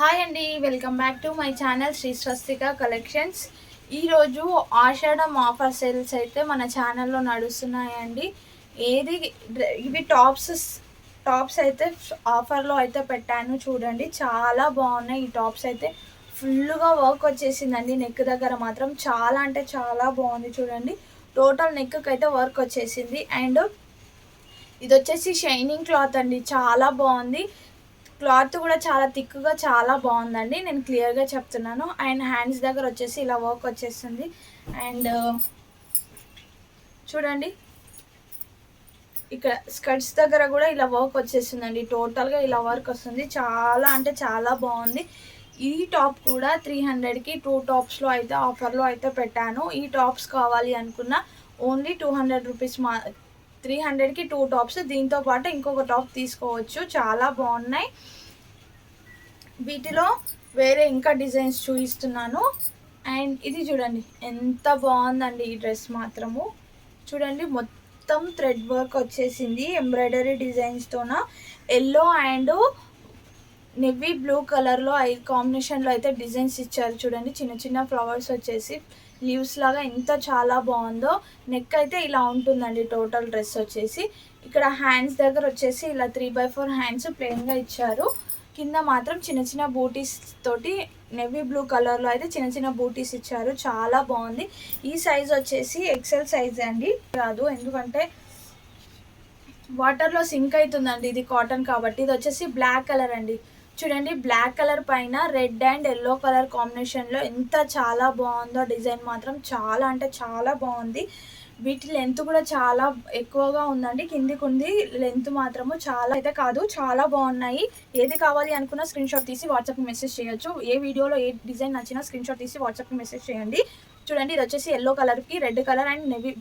Hi అండి welcome back to my channel Sri Swastika collections ఈరోజు ఆషాఢం offer sales అయితే మన ఛానల్లో నడుస్తున్నాయండి ఏది ఇవి టాప్స్ టాప్స్ అయితే ఆఫర్లో అయితే పెట్టాను చూడండి. చాలా బాగున్నాయి. ఈ టాప్స్ అయితే ఫుల్గా వర్క్ వచ్చేసిందండి. నెక్ దగ్గర మాత్రం చాలా అంటే చాలా బాగుంది చూడండి. టోటల్ నెక్కి అయితే వర్క్ వచ్చేసింది. అండ్ ఇది వచ్చేసి షైనింగ్ క్లాత్ అండి. చాలా బాగుంది. క్లాత్ కూడా చాలా థిక్గా చాలా బాగుందండి. నేను క్లియర్గా చెప్తున్నాను. అండ్ హ్యాండ్స్ దగ్గర వచ్చేసి ఇలా వర్క్ వచ్చేస్తుంది. అండ్ చూడండి. ఇక్కడ స్కర్ట్స్ దగ్గర కూడా ఇలా వర్క్ వచ్చేస్తుందండి. టోటల్గా ఇలా వర్క్ వస్తుంది. చాలా అంటే చాలా బాగుంది. ఈ టాప్ కూడా త్రీ హండ్రెడ్కి టూ టాప్స్లో అయితే ఆఫర్లో అయితే పెట్టాను. ఈ టాప్స్ కావాలి అనుకున్న ఓన్లీ టూ హండ్రెడ్ రూపీస్ మా త్రీ హండ్రెడ్కి టూ టాప్స్. దీంతో పాటు ఇంకొక టాప్ తీసుకోవచ్చు. చాలా బాగున్నాయి. వీటిలో వేరే ఇంకా డిజైన్స్ చూపిస్తున్నాను. అండ్ ఇది చూడండి ఎంత బాగుందండి ఈ డ్రెస్ మాత్రము. చూడండి మొత్తం థ్రెడ్ వర్క్ వచ్చేసింది ఎంబ్రాయిడరీ డిజైన్స్తోన ఎల్లో అండ్ నెవీ బ్లూ కలర్లో ఐ కాంబినేషన్లో అయితే డిజైన్స్ ఇచ్చారు చూడండి. చిన్న చిన్న ఫ్లవర్స్ వచ్చేసి లీవ్స్ లాగా ఎంత చాలా బాగుందో నెక్ అయితే ఇలా ఉంటుందండి టోటల్ డ్రెస్ వచ్చేసి. ఇక్కడ హ్యాండ్స్ దగ్గర వచ్చేసి ఇలా త్రీ బై ఫోర్ హ్యాండ్స్ ప్లెయిన్గా ఇచ్చారు. కింద మాత్రం చిన్న చిన్న బూటీస్ తోటి నెవీ బ్లూ కలర్లో అయితే చిన్న చిన్న బూటీస్ ఇచ్చారు. చాలా బాగుంది. ఈ సైజ్ వచ్చేసి ఎక్సెల్ సైజ్ అండి. కాదు ఎందుకంటే వాటర్లో సింక్ అవుతుందండి ఇది కాటన్ కాబట్టి. ఇది వచ్చేసి బ్లాక్ కలర్ అండి. చూడండి బ్లాక్ కలర్ పైన రెడ్ అండ్ ఎల్లో కలర్ కాంబినేషన్లో ఎంత చాలా బాగుందో డిజైన్ మాత్రం చాలా అంటే చాలా బాగుంది. వీటి లెంత్ కూడా చాలా ఎక్కువగా ఉందండి. కిందికి ఉంది లెంత్ మాత్రము చాలా అయితే కాదు చాలా బాగున్నాయి. ఏది కావాలి అనుకున్న స్క్రీన్ షాట్ తీసి వాట్సాప్కి మెసేజ్ చేయొచ్చు. ఏ వీడియోలో ఏ డిజైన్ నచ్చినా స్క్రీన్ షాట్ తీసి వాట్సాప్కి మెసేజ్ చేయండి. చూడండి ఇది వచ్చేసి ఎల్లో కలర్కి red colour and navy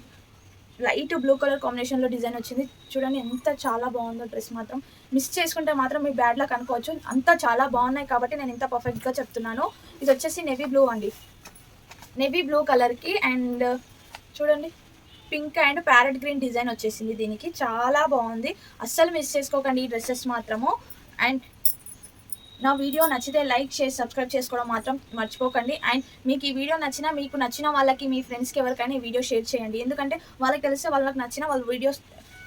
light blue colour కాంబినేషన్లో డిజైన్ వచ్చింది. చూడండి ఎంత చాలా బాగుందో డ్రెస్ మాత్రం. మిస్ చేసుకుంటే మాత్రం మీ బ్యాడ్లా కనుకోవచ్చు అంతా చాలా బాగున్నాయి కాబట్టి నేను ఇంత పర్ఫెక్ట్గా చెప్తున్నాను. ఇది వచ్చేసి నెవీ బ్లూ అండి. నెవీ బ్లూ కలర్కి అండ్ చూడండి pink and parrot green design వచ్చేసింది దీనికి. చాలా బాగుంది. అస్సలు మిస్ చేసుకోకండి ఈ డ్రెస్సెస్ మాత్రము. అండ్ నా వీడియో నచ్చితే లైక్ చేసి సబ్స్క్రైబ్ చేసుకోవడం మాత్రం మర్చిపోకండి. అండ్ మీకు ఈ వీడియో నచ్చినా మీకు నచ్చిన వాళ్ళకి మీ ఫ్రెండ్స్కి ఎవరికైనా ఈ వీడియో షేర్ చేయండి. ఎందుకంటే వాళ్ళకి తెలిస్తే వాళ్ళకి నచ్చిన వాళ్ళు వీడియోస్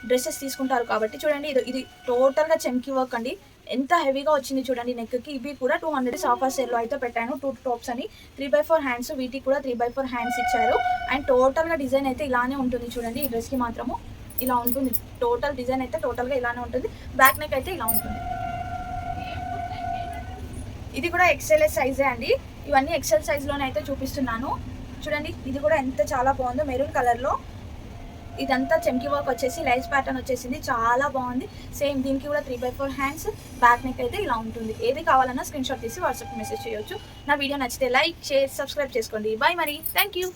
డ్రెస్సెస్ తీసుకుంటారు కాబట్టి చూడండి ఇది ఇది టోటల్గా చెంకి వర్క్ అండి. ఎంత హెవీగా వచ్చింది చూడండి నెక్కి ఇవి కూడా టూ హండ్రెడ్ ఆఫర్ సేల్లో అయితే పెట్టాను టూ టాప్స్ అని. త్రీ బై ఫోర్ హ్యాండ్స్ వీటికి కూడా త్రీ బై ఫోర్ హ్యాండ్స్ ఇచ్చారు. అండ్ టోటల్గా డిజైన్ అయితే ఇలానే ఉంటుంది చూడండి ఈ డ్రెస్కి మాత్రము. ఇలా ఉంటుంది. టోటల్ డిజైన్ అయితే టోటల్గా ఇలానే ఉంటుంది. బ్యాక్ నెక్ అయితే ఇలా ఉంటుంది. ఇది కూడా ఎక్స్ఎల్ఎస్ సైజే అండి. ఇవన్నీ ఎక్సెల్ సైజ్లోనే అయితే చూపిస్తున్నాను. చూడండి ఇది కూడా ఎంత చాలా బాగుందో మెరూన్ కలర్లో ఇదంతా చెంకి వర్క్ వచ్చేసి లైన్స్ ప్యాటర్న్ వచ్చేసింది. చాలా బాగుంది. సేమ్ దీనికి కూడా three by four hands back neck అయితే ఇలా ఉంటుంది. ఏది కావాలన్నా స్క్రీన్ షాట్ తీసి వాట్సాప్ మెసేజ్ చేయొచ్చు. నా వీడియో నచ్చితే లైక్ షేర్ సబ్స్క్రైబ్ చేసుకోండి. బాయ్ మరి. Thank you